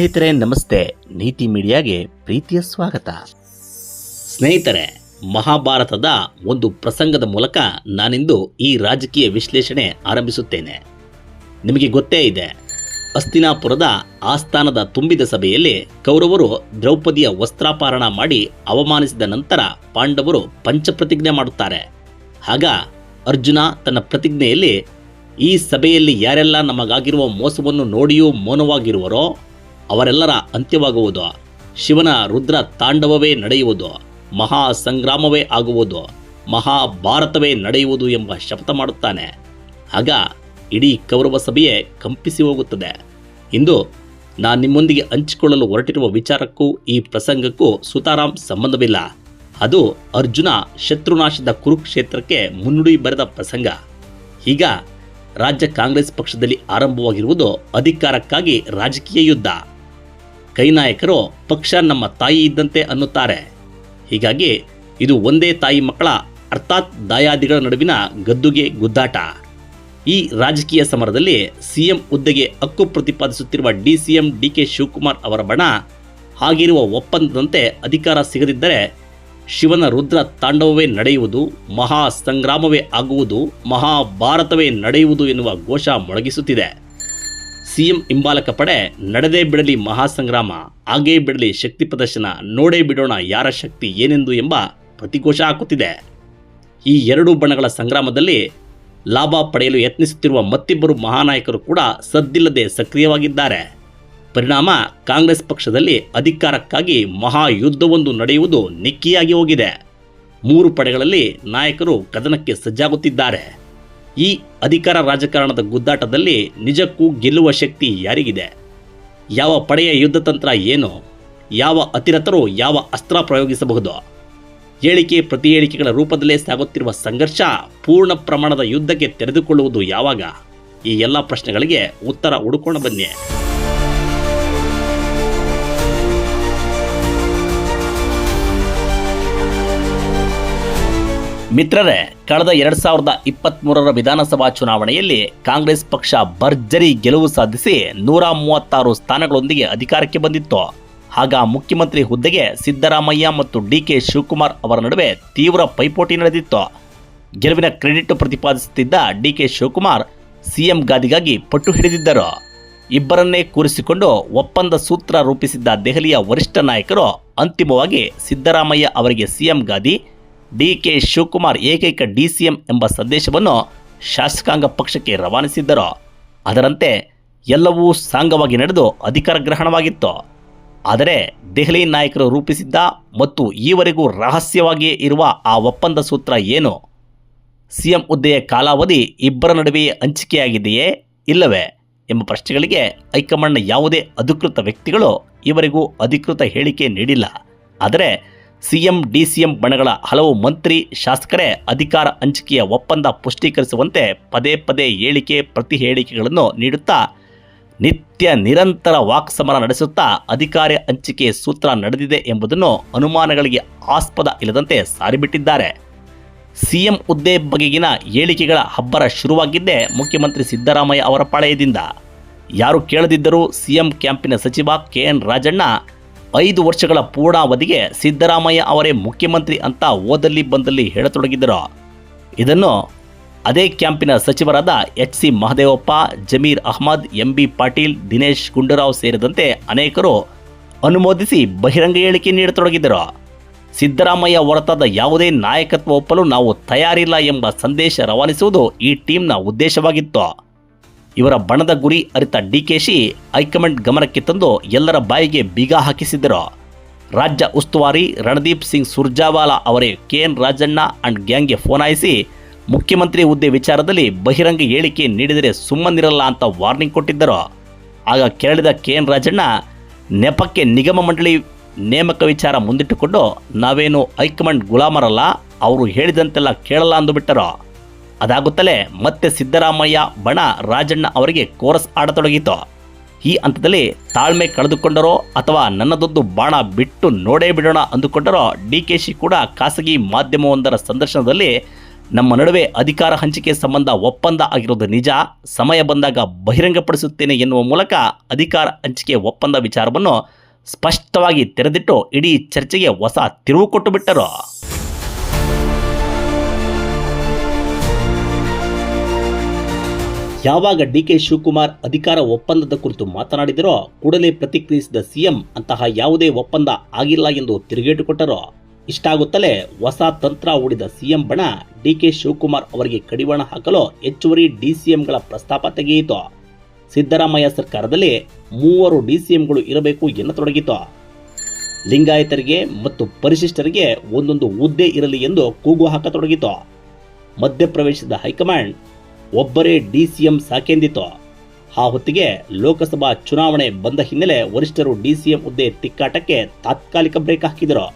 ಸ್ನೇಹಿತರೆ, ನಮಸ್ತೆ. ನೀತಿ ಮೀಡಿಯಾಗೆ ಪ್ರೀತಿಯ ಸ್ವಾಗತ. ಸ್ನೇಹಿತರೆ, ಮಹಾಭಾರತದ ಒಂದು ಪ್ರಸಂಗದ ಮೂಲಕ ನಾನಿಂದು ಈ ರಾಜಕೀಯ ವಿಶ್ಲೇಷಣೆ ಆರಂಭಿಸುತ್ತೇನೆ. ನಿಮಗೆ ಗೊತ್ತೇ ಇದೆ ಅಸ್ತಿನಾಪುರದ ಆಸ್ಥಾನದ ತುಂಬಿದ ಸಭೆಯಲ್ಲಿ ಕೌರವರು ದ್ರೌಪದಿಯ ವಸ್ತ್ರಾಪಹರಣ ಮಾಡಿ ಅವಮಾನಿಸಿದ ನಂತರ ಪಾಂಡವರು ಪಂಚಪ್ರತಿಜ್ಞೆ ಮಾಡುತ್ತಾರೆ. ಆಗ ಅರ್ಜುನ ತನ್ನ ಪ್ರತಿಜ್ಞೆಯಲ್ಲಿ, ಈ ಸಭೆಯಲ್ಲಿ ಯಾರೆಲ್ಲ ನಮಗಾಗಿರುವ ಮೋಸವನ್ನು ನೋಡಿಯೂ ಮೌನವಾಗಿರುವರೋ ಅವರೆಲ್ಲರ ಅಂತ್ಯವಾಗುವುದು. ಶಿವನ ರುದ್ರ ತಾಂಡವವೇ ನಡೆಯುವುದು. ಮಹಾ ಸಂಗ್ರಾಮವೇ ಆಗುವುದು. ಮಹಾಭಾರತವೇ ನಡೆಯುವುದು ಎಂಬ ಶಪಥ ಮಾಡುತ್ತಾನೆ. ಆಗ ಇಡೀ ಕೌರವ ಸಭೆಯೇ ಕಂಪಿಸಿ ಹೋಗುತ್ತದೆ. ಇಂದು ನಾನು ನಿಮ್ಮೊಂದಿಗೆ ಹಂಚಿಕೊಳ್ಳಲು ಹೊರಟಿರುವ ವಿಚಾರಕ್ಕೂ ಈ ಪ್ರಸಂಗಕ್ಕೂ ಸುತಾರಾಮ್ ಸಂಬಂಧವಿಲ್ಲ. ಅದು ಅರ್ಜುನ ಶತ್ರುನಾಶದ ಕುರುಕ್ಷೇತ್ರಕ್ಕೆ ಮುನ್ನುಡಿ ಬರೆದ ಪ್ರಸಂಗ. ಈಗ ರಾಜ್ಯ ಕಾಂಗ್ರೆಸ್ ಪಕ್ಷದಲ್ಲಿ ಆರಂಭವಾಗಿರುವುದು ಅಧಿಕಾರಕ್ಕಾಗಿ ರಾಜಕೀಯ ಯುದ್ಧ. ಕೈನಾಯಕರು ಪಕ್ಷ ನಮ್ಮ ತಾಯಿ ಇದ್ದಂತೆ ಅನ್ನುತ್ತಾರೆ. ಹೀಗಾಗಿ ಇದು ಒಂದೇ ತಾಯಿ ಮಕ್ಕಳ, ಅರ್ಥಾತ್ ದಾಯಾದಿಗಳ ನಡುವಿನ ಗದ್ದುಗೆ ಗುದ್ದಾಟ. ಈ ರಾಜಕೀಯ ಸಮರದಲ್ಲಿ ಸಿಎಂ ಹುದ್ದೆಗೆ ಹಕ್ಕು ಪ್ರತಿಪಾದಿಸುತ್ತಿರುವ D C M D K Shivakumar ಅವರ ಬಣ ಹಾಗಿರುವ ಒಪ್ಪಂದದಂತೆ ಅಧಿಕಾರ ಸಿಗದಿದ್ದರೆ ಶಿವನ ರುದ್ರ ತಾಂಡವವೇ ನಡೆಯುವುದು, ಮಹಾ ಸಂಗ್ರಾಮವೇ ಆಗುವುದು, ಮಹಾಭಾರತವೇ ನಡೆಯುವುದು ಎನ್ನುವ ಘೋಷ ಮೊಳಗಿಸುತ್ತಿದೆ. ಸಿಎಂ ಹಿಂಬಾಲಕ ಪಡೆ ನಡೆದೇ ಬಿಡಲಿ ಮಹಾಸಂಗ್ರಾಮ, ಹಾಗೇ ಬಿಡಲಿ ಶಕ್ತಿ ಪ್ರದರ್ಶನ, ನೋಡೇ ಬಿಡೋಣ ಯಾರ ಶಕ್ತಿ ಏನೆಂದು ಎಂಬ ಪ್ರತಿಘೋಷ ಹಾಕುತ್ತಿದೆ. ಈ ಎರಡೂ ಬಣಗಳ ಸಂಗ್ರಾಮದಲ್ಲಿ ಲಾಭ ಪಡೆಯಲು ಯತ್ನಿಸುತ್ತಿರುವ ಮತ್ತಿಬ್ಬರು ಮಹಾನಾಯಕರು ಕೂಡ ಸದ್ದಿಲ್ಲದೆ ಸಕ್ರಿಯವಾಗಿದ್ದಾರೆ. ಪರಿಣಾಮ ಕಾಂಗ್ರೆಸ್ ಪಕ್ಷದಲ್ಲಿ ಅಧಿಕಾರಕ್ಕಾಗಿ ಮಹಾಯುದ್ಧವೊಂದು ನಡೆಯುವುದು ನಿಕ್ಕಿಯಾಗಿ ಹೋಗಿದೆ. ಮೂರು ಪಡೆಗಳಲ್ಲಿ ನಾಯಕರು ಕದನಕ್ಕೆ ಸಜ್ಜಾಗುತ್ತಿದ್ದಾರೆ. ಈ ಅಧಿಕಾರ ರಾಜಕಾರಣದ ಗುದ್ದಾಟದಲ್ಲಿ ನಿಜಕ್ಕೂ ಗೆಲ್ಲುವ ಶಕ್ತಿ ಯಾರಿಗಿದೆ? ಯಾವ ಪಡೆಯ ಯುದ್ಧತಂತ್ರ ಏನು? ಯಾವ ಅತಿರಥರು ಯಾವ ಅಸ್ತ್ರ ಪ್ರಯೋಗಿಸಬಹುದು? ಹೇಳಿಕೆ ಪ್ರತಿ ಹೇಳಿಕೆಗಳ ರೂಪದಲ್ಲೇ ಸಾಗುತ್ತಿರುವ ಸಂಘರ್ಷ ಪೂರ್ಣ ಪ್ರಮಾಣದ ಯುದ್ಧಕ್ಕೆ ತೆರೆದುಕೊಳ್ಳುವುದು ಯಾವಾಗ? ಈ ಎಲ್ಲ ಪ್ರಶ್ನೆಗಳಿಗೆ ಉತ್ತರ ಹುಡುಕೋಣ ಬನ್ನಿ. ಮಿತ್ರರೇ, ಕಳೆದ ಎರಡ್ ಸಾವಿರದ ಇಪ್ಪತ್ತ್ಮೂರರ ವಿಧಾನಸಭಾ ಚುನಾವಣೆಯಲ್ಲಿ ಕಾಂಗ್ರೆಸ್ ಪಕ್ಷ ಭರ್ಜರಿ ಗೆಲುವು ಸಾಧಿಸಿ ನೂರ ಮೂವತ್ತಾರು ಸ್ಥಾನಗಳೊಂದಿಗೆ ಅಧಿಕಾರಕ್ಕೆ ಬಂದಿತ್ತು. ಆಗ ಮುಖ್ಯಮಂತ್ರಿ ಹುದ್ದೆಗೆ ಸಿದ್ದರಾಮಯ್ಯ ಮತ್ತು ಡಿ ಕೆ ಶಿವಕುಮಾರ್ ಅವರ ನಡುವೆ ತೀವ್ರ ಪೈಪೋಟಿ ನಡೆದಿತ್ತು. ಗೆಲುವಿನ ಕ್ರೆಡಿಟ್ ಪ್ರತಿಪಾದಿಸುತ್ತಿದ್ದ ಡಿ ಕೆ ಶಿವಕುಮಾರ್ ಸಿಎಂ ಗಾದಿಗಾಗಿ ಪಟ್ಟು ಹಿಡಿದಿದ್ದರು. ಇಬ್ಬರನ್ನೇ ಕೂರಿಸಿಕೊಂಡು ಒಪ್ಪಂದ ಸೂತ್ರ ರೂಪಿಸಿದ್ದ ದೆಹಲಿಯ ವರಿಷ್ಠ ನಾಯಕರು ಅಂತಿಮವಾಗಿ ಸಿದ್ದರಾಮಯ್ಯ ಅವರಿಗೆ ಸಿಎಂ ಗಾದಿ ಡಿ ಕೆ ಶಿವಕುಮಾರ್ ಏಕೈಕ ಡಿ ಸಿ ಎಂ ಎಂಬ ಸಂದೇಶವನ್ನು ಶಾಸಕಾಂಗ ಪಕ್ಷಕ್ಕೆ ರವಾನಿಸಿದ್ದರು. ಅದರಂತೆ ಎಲ್ಲವೂ ಸಾಂಗವಾಗಿ ನಡೆದು ಅಧಿಕಾರ ಗ್ರಹಣವಾಗಿತ್ತು. ಆದರೆ ದೆಹಲಿ ನಾಯಕರು ರೂಪಿಸಿದ್ದ ಮತ್ತು ಈವರೆಗೂ ರಹಸ್ಯವಾಗಿಯೇ ಇರುವ ಆ ಒಪ್ಪಂದ ಸೂತ್ರ ಏನು? ಸಿಎಂ ಹುದ್ದೆಯ ಕಾಲಾವಧಿ ಇಬ್ಬರ ನಡುವೆಯೇ ಹಂಚಿಕೆಯಾಗಿದೆಯೇ ಇಲ್ಲವೇ ಎಂಬ ಪ್ರಶ್ನೆಗಳಿಗೆ ಹೈಕಮಾಂಡ್ನ ಯಾವುದೇ ಅಧಿಕೃತ ವ್ಯಕ್ತಿಗಳು ಈವರೆಗೂ ಅಧಿಕೃತ ಹೇಳಿಕೆ ನೀಡಿಲ್ಲ. ಆದರೆ ಸಿಎಂ, ಡಿಸಿಎಂ ಬಣಗಳ ಹಲವು ಮಂತ್ರಿ, ಶಾಸಕರೇ ಅಧಿಕಾರ ಹಂಚಿಕೆಯ ಒಪ್ಪಂದ ಪುಷ್ಟೀಕರಿಸುವಂತೆ ಪದೇ ಪದೇ ಹೇಳಿಕೆ, ಪ್ರತಿ ಹೇಳಿಕೆಗಳನ್ನು ನೀಡುತ್ತಾ, ನಿತ್ಯ ನಿರಂತರ ವಾಕ್ಸಮರ ನಡೆಸುತ್ತಾ ಅಧಿಕಾರ ಹಂಚಿಕೆ ಸೂತ್ರ ನಡೆದಿದೆ ಎಂಬುದನ್ನು ಅನುಮಾನಗಳಿಗೆ ಆಸ್ಪದ ಇಲ್ಲದಂತೆ ಸಾರಿಬಿಟ್ಟಿದ್ದಾರೆ. ಸಿಎಂ ಹುದ್ದೆ ಬಗೆಗಿನ ಹೇಳಿಕೆಗಳ ಹಬ್ಬರ ಶುರುವಾಗಿದ್ದೇ ಮುಖ್ಯಮಂತ್ರಿ ಸಿದ್ದರಾಮಯ್ಯ ಅವರ ಪಾಳೆಯದಿಂದ. ಯಾರು ಕೇಳದಿದ್ದರೂ ಸಿಎಂ ಕ್ಯಾಂಪಿನ ಸಚಿವ ಕೆ ಎನ್ ರಾಜಣ್ಣ ಐದು ವರ್ಷಗಳ ಪೂರ್ಣಾವಧಿಗೆ ಸಿದ್ದರಾಮಯ್ಯ ಅವರೇ ಮುಖ್ಯಮಂತ್ರಿ ಅಂತ ಓದಲ್ಲಿ ಬಂದಲ್ಲಿ ಹೇಳತೊಡಗಿದ್ದರು ಇದನ್ನು ಅದೇ ಕ್ಯಾಂಪಿನ ಸಚಿವರಾದ H C Mahadevappa, Zameer Ahmed, M B Patil, Dinesh Gundu Rao ಸೇರಿದಂತೆ ಅನೇಕರು ಅನುಮೋದಿಸಿ ಬಹಿರಂಗ ಹೇಳಿಕೆ ನೀಡತೊಡಗಿದ್ದರು ಸಿದ್ದರಾಮಯ್ಯ ಹೊರತಾದ ಯಾವುದೇ ನಾಯಕತ್ವ ಒಪ್ಪಲು ನಾವು ತಯಾರಿಲ್ಲ ಎಂಬ ಸಂದೇಶ ರವಾನಿಸುವುದು ಈ ಟೀಮ್ನ ಉದ್ದೇಶವಾಗಿತ್ತು. ಇವರ ಬಣದ ಗುರಿ ಅರಿತ ಡಿಕೆಶಿ ಹೈಕಮಾಂಡ್ ಗಮನಕ್ಕೆ ತಂದು ಎಲ್ಲರ ಬಾಯಿಗೆ ಬೀಗ ಹಾಕಿಸಿದ್ದರು. ರಾಜ್ಯ ಉಸ್ತುವಾರಿ ರಣದೀಪ್ ಸಿಂಗ್ ಸುರ್ಜಾವಾಲಾ ಅವರೇ ಕೆ ಎನ್ ರಾಜಣ್ಣ ಅಂಡ್ ಗ್ಯಾಂಗ್ಗೆ ಫೋನಾಯಿಸಿ ಮುಖ್ಯಮಂತ್ರಿ ಹುದ್ದೆ ವಿಚಾರದಲ್ಲಿ ಬಹಿರಂಗ ಹೇಳಿಕೆ ನೀಡಿದರೆ ಸುಮ್ಮನಿರಲ್ಲ ಅಂತ ವಾರ್ನಿಂಗ್ ಕೊಟ್ಟಿದ್ದರು. ಆಗ ಕೆರಳಿದ ಕೆ ಎನ್ ರಾಜಣ್ಣ, ನೆಪಕ್ಕೆ ನಿಗಮ ಮಂಡಳಿ ನೇಮಕ ವಿಚಾರ ಮುಂದಿಟ್ಟುಕೊಂಡು, ನಾವೇನು ಹೈಕಮಾಂಡ್ ಗುಲಾಮರಲ್ಲ, ಅವರು ಹೇಳಿದಂತೆಲ್ಲ ಕೇಳಲ್ಲ ಅಂದುಬಿಟ್ಟರು. ಅದಾಗುತ್ತಲೇ ಮತ್ತೆ ಸಿದ್ದರಾಮಯ್ಯ, ಬಣ, ರಾಜಣ್ಣ ಅವರಿಗೆ ಕೋರಸ್ ಆಡತೊಡಗಿತು. ಈ ಹಂತದಲ್ಲಿ ತಾಳ್ಮೆ ಕಳೆದುಕೊಂಡರೋ ಅಥವಾ ನನ್ನದೊಂದು ಬಾಣ ಬಿಟ್ಟು ನೋಡೇ ಬಿಡೋಣ ಅಂದುಕೊಂಡರೋ ಡಿ ಕೆ ಶಿ ಕೂಡ ಖಾಸಗಿ ಮಾಧ್ಯಮವೊಂದರ ಸಂದರ್ಶನದಲ್ಲಿ ನಮ್ಮ ನಡುವೆ ಅಧಿಕಾರ ಹಂಚಿಕೆ ಸಂಬಂಧ ಒಪ್ಪಂದ ಆಗಿರೋದು ನಿಜ. ಸಮಯ ಬಂದಾಗ ಬಹಿರಂಗಪಡಿಸುತ್ತೇನೆ ಎನ್ನುವ ಮೂಲಕ ಅಧಿಕಾರ ಹಂಚಿಕೆ ಒಪ್ಪಂದ ವಿಚಾರವನ್ನು ಸ್ಪಷ್ಟವಾಗಿ ತೆರೆದಿಟ್ಟು ಇಡೀ ಚರ್ಚೆಗೆ ಹೊಸ ತಿರುವು ಕೊಟ್ಟು ಬಿಟ್ಟರು. ಯಾವಾಗ ಡಿ ಕೆ ಶಿವಕುಮಾರ್ ಅಧಿಕಾರ ಒಪ್ಪಂದದ ಕುರಿತು ಮಾತನಾಡಿದರೋ, ಕೂಡಲೇ ಪ್ರತಿಕ್ರಿಯಿಸಿದ ಸಿಎಂ ಅಂತಹ ಯಾವುದೇ ಒಪ್ಪಂದ ಆಗಿಲ್ಲ ಎಂದು ತಿರುಗೇಟು ಕೊಟ್ಟರು ಇಷ್ಟಾಗುತ್ತಲೇ ಹೊಸ ತಂತ್ರ ಹೂಡಿದ ಸಿಎಂ ಬಣ ಡಿ ಕೆ ಶಿವಕುಮಾರ್ ಅವರಿಗೆ ಕಡಿವಾಣ ಹಾಕಲು ಹೆಚ್ಚುವರಿ ಡಿಸಿಎಂಗಳ ಪ್ರಸ್ತಾಪ ತೆಗೆಯಿತು. ಸಿದ್ದರಾಮಯ್ಯ ಸರ್ಕಾರದಲ್ಲಿ ಮೂವರು ಡಿಸಿಎಂಗಳು ಇರಬೇಕು ಎನ್ನತೊಡಗಿತು. ಲಿಂಗಾಯತರಿಗೆ ಮತ್ತು ಪರಿಶಿಷ್ಟರಿಗೆ ಒಂದೊಂದು ಹುದ್ದೆ ಇರಲಿ ಎಂದು ಕೂಗು ಹಾಕತೊಡಗಿತು. ಮಧ್ಯಪ್ರವೇಶದ ಹೈಕಮಾಂಡ್ ಒಬ್ಬರೇ ಡಿಸಿಎಂ ಸಾಕೆಂದಿತು ಆ ಹೊತ್ತಿಗೆ ಲೋಕಸಭಾ ಚುನಾವಣೆ ಬಂದ ಹಿನ್ನೆಲೆ ವರಿಷ್ಠರು ಡಿಸಿಎಂ ಹುದ್ದೆ ತಿಕ್ಕಾಟಕ್ಕೆ ತಾತ್ಕಾಲಿಕ ಬ್ರೇಕ್ ಹಾಕಿದರು.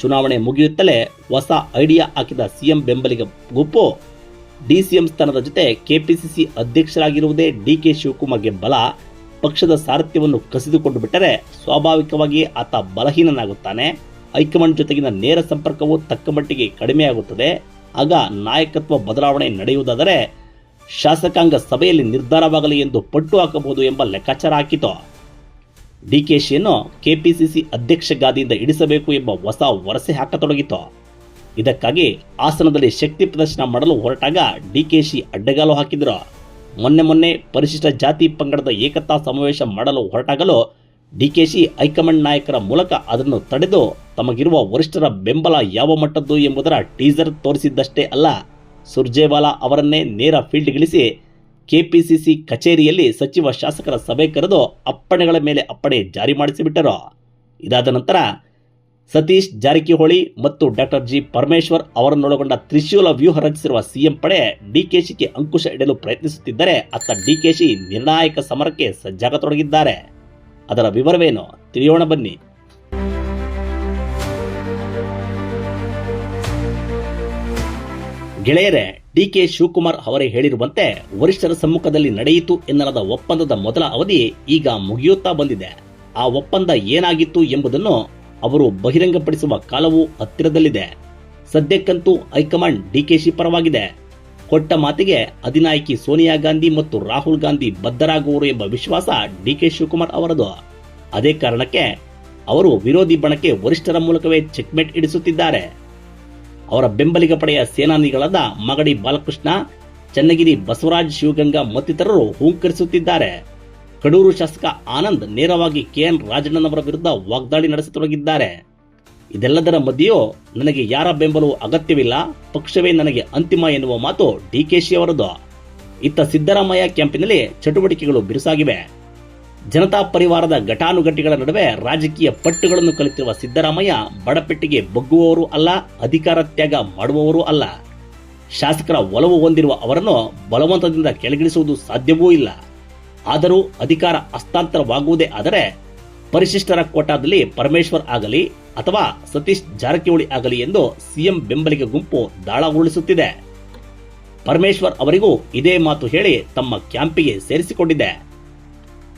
ಚುನಾವಣೆ ಮುಗಿಯುತ್ತಲೇ ಹೊಸ ಐಡಿಯಾ ಹಾಕಿದ ಸಿಎಂ ಬೆಂಬಲಿಗ ಗುಂಪು ಡಿಸಿಎಂ ಸ್ಥಾನದ ಜೊತೆ ಕೆಪಿಸಿಸಿ ಅಧ್ಯಕ್ಷರಾಗಿರುವುದೇ ಡಿಕೆ ಶಿವಕುಮಾರ್ಗೆ ಬಲ. ಪಕ್ಷದ ಸಾರಥ್ಯವನ್ನು ಕಸಿದುಕೊಂಡು ಬಿಟ್ಟರೆ ಸ್ವಾಭಾವಿಕವಾಗಿ ಆತ ಬಲಹೀನನಾಗುತ್ತಾನೆ. ಹೈಕಮಾಂಡ್ ಜೊತೆಗಿನ ನೇರ ಸಂಪರ್ಕವು ತಕ್ಕಮಟ್ಟಿಗೆ ಕಡಿಮೆಯಾಗುತ್ತದೆ. ಆಗ ನಾಯಕತ್ವ ಬದಲಾವಣೆ ನಡೆಯುವುದಾದರೆ ಶಾಸಕಾಂಗ ಸಭೆಯಲ್ಲಿ ನಿರ್ಧಾರವಾಗಲಿ ಎಂದು ಪಟ್ಟು ಹಾಕಬಹುದು ಎಂಬ ಲೆಕ್ಕಾಚಾರ ಹಾಕಿತು. ಡಿಕೆಶಿಯನ್ನು ಕೆಪಿಸಿಸಿ ಅಧ್ಯಕ್ಷ ಗಾದಿಯಿಂದ ಇಡಿಸಬೇಕು ಎಂಬ ಹೊಸ ವರಸೆ ಹಾಕತೊಡಗಿತು. ಇದಕ್ಕಾಗಿ ಆಸನದಲ್ಲಿ ಶಕ್ತಿ ಪ್ರದರ್ಶನ ಮಾಡಲು ಹೊರಟಾಗ ಡಿಕೆಶಿ ಅಡ್ಡಗಾಲು ಹಾಕಿದರು. ಮೊನ್ನೆ ಮೊನ್ನೆ ಪರಿಶಿಷ್ಟ ಜಾತಿ ಪಂಗಡದ ಏಕತಾ ಸಮಾವೇಶ ಮಾಡಲು ಹೊರಟಾಗಲು ಡಿಕೆಶಿ ಹೈಕಮಾಂಡ್ ನಾಯಕರ ಮೂಲಕ ಅದನ್ನು ತಡೆದು ತಮಗಿರುವ ವರಿಷ್ಠರ ಬೆಂಬಲ ಯಾವ ಮಟ್ಟದ್ದು ಎಂಬುದರ ಟೀಸರ್ ತೋರಿಸಿದ್ದಷ್ಟೇ ಅಲ್ಲ. ಸುರ್ಜೇವಾಲಾ ಅವರನ್ನೇ ನೇರ ಫೀಲ್ಡ್ಗಿಳಿಸಿ ಕೆಪಿಸಿಸಿ ಕಚೇರಿಯಲ್ಲಿ ಸಚಿವ ಶಾಸಕರ ಸಭೆ ಕರೆದು ಅಪ್ಪಣೆಗಳ ಮೇಲೆ ಅಪ್ಪಣೆ ಜಾರಿ ಮಾಡಿಸಿಬಿಟ್ಟರು. ಇದಾದ ನಂತರ ಸತೀಶ್ ಜಾರಕಿಹೊಳಿ ಮತ್ತು ಡಾಕ್ಟರ್ ಜಿ ಪರಮೇಶ್ವರ್ ಅವರನ್ನೊಳಗೊಂಡ ತ್ರಿಶೂಲ ವ್ಯೂಹ ರಚಿಸಿರುವ ಸಿಎಂ ಪಡೆ ಡಿಕೆಶಿಗೆ ಅಂಕುಶ ಇಡಲು ಪ್ರಯತ್ನಿಸುತ್ತಿದ್ದರೆ ಅತ್ತ ಡಿಕೆಶಿ ನಿರ್ಣಾಯಕ ಸಮರಕ್ಕೆ ಸಜ್ಜಾಗತೊಡಗಿದ್ದಾರೆ. ಅದರ ವಿವರವೇನು ತಿಳಿಯೋಣ ಬನ್ನಿ. ಗೆಳೆಯರೆ ಡಿ ಕೆ ಶಿವಕುಮಾರ್ ಅವರೇ ಹೇಳಿರುವಂತೆ ವರಿಷ್ಠರ ಸಮ್ಮುಖದಲ್ಲಿ ನಡೆಯಿತು ಎನ್ನಲಾದ ಒಪ್ಪಂದದ ಮೊದಲ ಅವಧಿ ಈಗ ಮುಗಿಯುತ್ತಾ ಬಂದಿದೆ. ಆ ಒಪ್ಪಂದ ಏನಾಗಿತ್ತು ಎಂಬುದನ್ನು ಅವರು ಬಹಿರಂಗಪಡಿಸುವ ಕಾಲವು ಹತ್ತಿರದಲ್ಲಿದೆ. ಸದ್ಯಕ್ಕಂತೂ ಹೈಕಮಾಂಡ್ ಡಿಕೆಶಿ ಪರವಾಗಿದೆ. ಕೊಟ್ಟ ಮಾತಿಗೆ ಅಧಿನಾಯಕಿ ಸೋನಿಯಾ ಗಾಂಧಿ ಮತ್ತು ರಾಹುಲ್ ಗಾಂಧಿ ಬದ್ಧರಾಗುವರು ಎಂಬ ವಿಶ್ವಾಸ ಡಿ ಕೆ ಶಿವಕುಮಾರ್ ಅವರದು. ಅದೇ ಕಾರಣಕ್ಕೆ ಅವರು ವಿರೋಧಿ ಬಣಕ್ಕೆ ವರಿಷ್ಠರ ಮೂಲಕವೇ ಚೆಕ್ಮೇಟ್ ಇಡಿಸುತ್ತಿದ್ದಾರೆ. ಅವರ ಬೆಂಬಲಿಗ ಪಡೆಯ ಸೇನಾನಿಗಳಾದ ಮಗಡಿ ಬಾಲಕೃಷ್ಣ, ಚನ್ನಗಿರಿ ಬಸವರಾಜ್ ಶಿವಗಂಗಾ ಮತ್ತಿತರರು ಹೂಂಕರಿಸುತ್ತಿದ್ದಾರೆ. ಕಡೂರು ಶಾಸಕ ಆನಂದ್ ನೇರವಾಗಿ ಕೆಎನ್ ರಾಜಣ್ಣನವರ ವಿರುದ್ಧ ವಾಗ್ದಾಳಿ ನಡೆಸತೊಡಗಿದ್ದಾರೆ. ಇದೆಲ್ಲದರ ಮಧ್ಯೆಯೂ ನನಗೆ ಯಾರ ಬೆಂಬಲವೂ ಅಗತ್ಯವಿಲ್ಲ, ಪಕ್ಷವೇ ನನಗೆ ಅಂತಿಮ ಎನ್ನುವ ಮಾತು ಡಿಕೆಶಿ ಅವರದು. ಇತ್ತ ಸಿದ್ದರಾಮಯ್ಯ ಕ್ಯಾಂಪಿನಲ್ಲಿ ಚಟುವಟಿಕೆಗಳು ಬಿರುಸಾಗಿವೆ. ಜನತಾ ಪರಿವಾರದ ಘಟಾನುಘಟಿಗಳ ನಡುವೆ ರಾಜಕೀಯ ಪಟ್ಟುಗಳನ್ನು ಕಲಿತಿರುವ ಸಿದ್ದರಾಮಯ್ಯ ಬಡಪೆಟ್ಟಿಗೆ ಬಗ್ಗುವವರು ಅಲ್ಲ, ಅಧಿಕಾರ ತ್ಯಾಗ ಮಾಡುವವರೂ ಅಲ್ಲ. ಶಾಸಕರ ಒಲವು ಹೊಂದಿರುವ ಅವರನ್ನು ಬಲವಂತದಿಂದ ಕೆಳಗಿಳಿಸುವುದು ಸಾಧ್ಯವೂ ಇಲ್ಲ. ಆದರೂ ಅಧಿಕಾರ ಹಸ್ತಾಂತರವಾಗುವುದೇ ಆದರೆ ಪರಿಶಿಷ್ಟರ ಕೋಟಾದಲ್ಲಿ ಪರಮೇಶ್ವರ್ ಆಗಲಿ ಅಥವಾ ಸತೀಶ್ ಜಾರಕಿಹೊಳಿ ಆಗಲಿ ಎಂದು ಸಿಎಂ ಬೆಂಬಲಿಗ ಗುಂಪು ದಾಳ ಉರುಳಿಸುತ್ತಿದೆ ಪರಮೇಶ್ವರ್ ಅವರಿಗೂ ಇದೇ ಮಾತು ಹೇಳಿ ತಮ್ಮ ಕ್ಯಾಂಪಿಗೆ ಸೇರಿಸಿಕೊಂಡಿದೆ.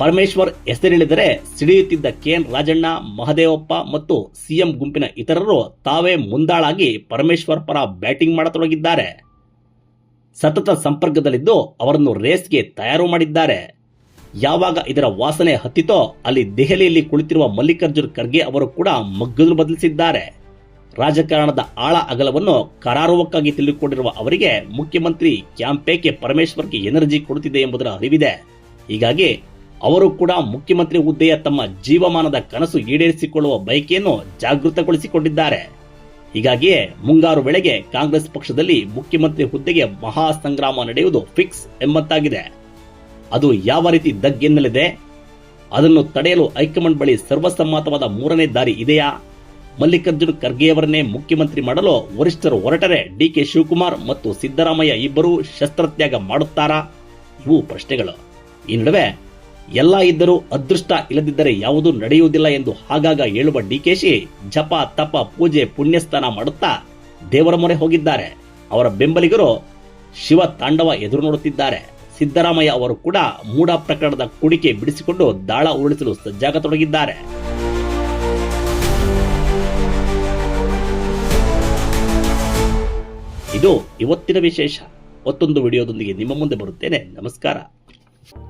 ಪರಮೇಶ್ವರ್ ಹೆಸರಿಳಿದರೆ ಸಿಡಿಯುತ್ತಿದ್ದ ಕೆಎನ್ ರಾಜಣ್ಣ, ಮಹದೇವಪ್ಪ ಮತ್ತು ಸಿಎಂ ಗುಂಪಿನ ಇತರರು ತಾವೇ ಮುಂದಾಳಾಗಿ ಪರಮೇಶ್ವರ್ ಪರ ಬ್ಯಾಟಿಂಗ್ ಮಾಡತೊಡಗಿದ್ದಾರೆ. ಸತತ ಸಂಪರ್ಕದಲ್ಲಿದ್ದು ಅವರನ್ನು ರೇಸ್ಗೆ ತಯಾರು ಮಾಡಿದ್ದಾರೆ. ಯಾವಾಗ ಇದರ ವಾಸನೆ ಹತ್ತಿತೋ ಅಲ್ಲಿ ದೆಹಲಿಯಲ್ಲಿ ಕುಳಿತಿರುವ ಮಲ್ಲಿಕಾರ್ಜುನ್ ಖರ್ಗೆ ಅವರು ಕೂಡ ಮಗ್ಗಲು ಬದಲಿಸಿದ್ದಾರೆ. ರಾಜಕಾರಣದ ಆಳ ಅಗಲವನ್ನು ಕರಾರುವಕ್ಕಾಗಿ ತಿಳಿದುಕೊಂಡಿರುವ ಅವರಿಗೆ ಮುಖ್ಯಮಂತ್ರಿ ಕ್ಯಾಂಪೇಕೆ ಪರಮೇಶ್ವರ್ಗೆ ಎನರ್ಜಿ ಕೊಡುತ್ತಿದೆ ಎಂಬುದರ ಅರಿವಿದೆ. ಹೀಗಾಗಿ ಅವರು ಕೂಡ ಮುಖ್ಯಮಂತ್ರಿ ಹುದ್ದೆಯ ತಮ್ಮ ಜೀವಮಾನದ ಕನಸು ಈಡೇರಿಸಿಕೊಳ್ಳುವ ಬಯಕೆಯನ್ನು ಜಾಗೃತಗೊಳಿಸಿಕೊಂಡಿದ್ದಾರೆ. ಹೀಗಾಗಿಯೇ ಮುಂಗಾರು ವೇಳೆಗೆ ಕಾಂಗ್ರೆಸ್ ಪಕ್ಷದಲ್ಲಿ ಮುಖ್ಯಮಂತ್ರಿ ಹುದ್ದೆಗೆ ಮಹಾ ಸಂಗ್ರಾಮ ನಡೆಯುವುದು ಫಿಕ್ಸ್ ಎಂಬಂತಾಗಿದೆ. ಅದು ಯಾವ ರೀತಿ ದಗ್ಗೆನ್ನಲಿದೆ? ಅದನ್ನು ತಡೆಯಲು ಹೈಕಮಾಂಡ್ ಬಳಿ ಸರ್ವಸಮ್ಮತವಾದ ಮೂರನೇ ದಾರಿ ಇದೆಯಾ? ಮಲ್ಲಿಕಾರ್ಜುನ್ ಖರ್ಗೆಯವರನ್ನೇ ಮುಖ್ಯಮಂತ್ರಿ ಮಾಡಲು ವರಿಷ್ಠರು ಹೊರಟರೆ ಡಿಕೆ ಶಿವಕುಮಾರ್ ಮತ್ತು ಸಿದ್ದರಾಮಯ್ಯ ಇಬ್ಬರೂ ಶಸ್ತ್ರತ್ಯಾಗ ಮಾಡುತ್ತಾರಾ? ಇವು ಪ್ರಶ್ನೆಗಳು. ಈ ನಡುವೆ ಎಲ್ಲ ಇದ್ದರೂ ಅದೃಷ್ಟ ಇಲ್ಲದಿದ್ದರೆ ಯಾವುದೂ ನಡೆಯುವುದಿಲ್ಲ ಎಂದು ಆಗಾಗ ಹೇಳುವ ಡಿಕೆಶಿ ಜಪ, ತಪ, ಪೂಜೆ, ಪುಣ್ಯಸ್ಥಾನ ಮಾಡುತ್ತಾ ದೇವರ ಮೊರೆ ಹೋಗಿದ್ದಾರೆ. ಅವರ ಬೆಂಬಲಿಗರು ಶಿವ ತಾಂಡವ ಎದುರು ನೋಡುತ್ತಿದ್ದಾರೆ. ಸಿದ್ದರಾಮಯ್ಯ ಅವರು ಕೂಡ ಮೂಡ ಪ್ರಕರಣದ ಕುಡಿಕೆ ಬಿಡಿಸಿಕೊಂಡು ದಾಳ ಉರುಳಿಸಲು ಸಜ್ಜಾಗತೊಡಗಿದ್ದಾರೆ. ಇದು ಇವತ್ತಿನ ವಿಶೇಷ. ಮತ್ತೊಂದು ವಿಡಿಯೋದೊಂದಿಗೆ ನಿಮ್ಮ ಮುಂದೆ ಬರುತ್ತೇನೆ. ನಮಸ್ಕಾರ.